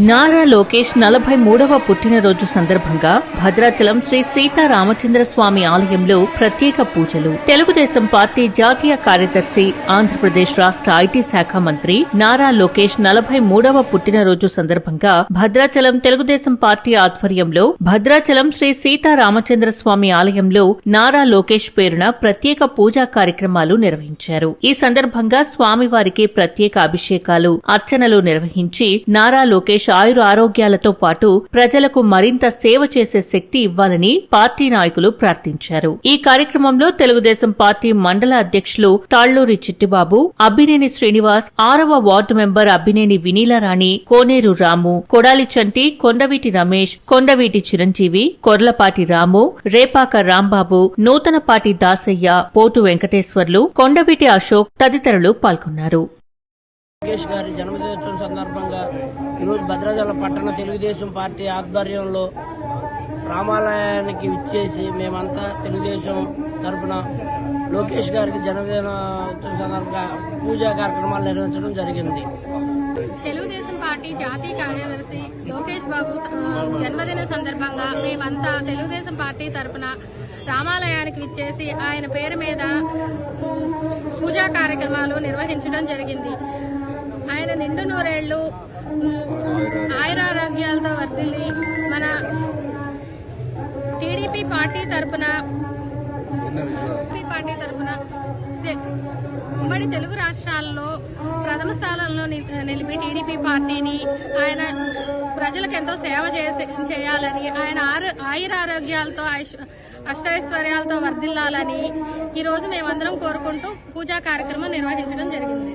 నారా లోకేష్ నలభై మూడవ పుట్టినరోజు సందర్భంగా భద్రాచలం శ్రీ సీతారామచంద్ర స్వామి ఆలయంలో ప్రత్యేక పూజలు. తెలుగుదేశం పార్టీ జాతీయ కార్యదర్శి ఆంధ్రప్రదేశ్ రాష్ట్ర ఐటీ శాఖ మంత్రి నారా లోకేష్ నలభై మూడవ పుట్టినరోజు సందర్భంగా భద్రాచలం తెలుగుదేశం పార్టీ ఆధ్వర్యంలో భద్రాచలం శ్రీ సీతారామచంద్ర స్వామి ఆలయంలో నారా లోకేష్ పేరున ప్రత్యేక పూజా కార్యక్రమాలు నిర్వహించారు. ఈ సందర్భంగా స్వామివారికి ప్రత్యేక అభిషేకాలు అర్చనలు నిర్వహించి నారా లోకేష్ ఆయుర ఆరోగ్యాలతో పాటు ప్రజలకు మరింత సేవ చేసే శక్తి ఇవ్వాలని పార్టీ నాయకులు ప్రార్థించారు. ఈ కార్యక్రమంలో తెలుగుదేశం పార్టీ మండల అధ్యక్షులు తాళ్ళూరి చిట్టిబాబు అబ్బినేని శ్రీనివాస్ ఆరవ వార్డు మెంబర్ అబ్బినేని వినీలారాణి కోనేరు రాము కొడాలి చంటి కొండవీటి రమేష్ కొండవీటి చిరంజీవి కొర్లపాటి రాము రేపాక రాంబాబు నూతనపాటి దాసయ్య పోటు వెంకటేశ్వర్లు కొండవీటి అశోక్ తదితరులు పాల్గొన్నారు. లోకేష్ గారి జన్మదినోత్సవం సందర్భంగా ఈరోజు భద్రాచల పట్టణ తెలుగుదేశం పార్టీ ఆధ్వర్యంలో రామాలయానికి విచ్చేసి మేమంతా తెలుగుదేశం తరపున లోకేష్ గారికి జన్మదినోత్సవం సందర్భంగా పూజా కార్యక్రమాలు నిర్వహించడం జరిగింది. తెలుగుదేశం పార్టీ జాతీయ కార్యదర్శి లోకేష్ బాబు జన్మదిన సందర్భంగా మేమంతా తెలుగుదేశం పార్టీ తరపున రామాలయానికి విచ్చేసి ఆయన పేరు మీద పూజా కార్యక్రమాలు నిర్వహించడం జరిగింది. ఆయన నిండు నూరేళ్ళు ఆయురారోగ్యాలతో వర్ధిల్లి మన టీడీపీ పార్టీ తరపున టీడీపీ పార్టీ తరపున ఉమ్మడి తెలుగు రాష్ట్రాల్లో ప్రథమ స్థానంలో ని- నిలిపి టీడీపీ పార్టీని ఆయన ప్రజలకు ఎంతో సేవ చేసి చేయాలని ఆయన ఆరు ఆయురారోగ్యాలతో అష్టైశ్వర్యాలతో వర్ధిల్లాలని ఈరోజు మేమందరం కోరుకుంటూ పూజా కార్యక్రమం నిర్వహించడం జరిగింది.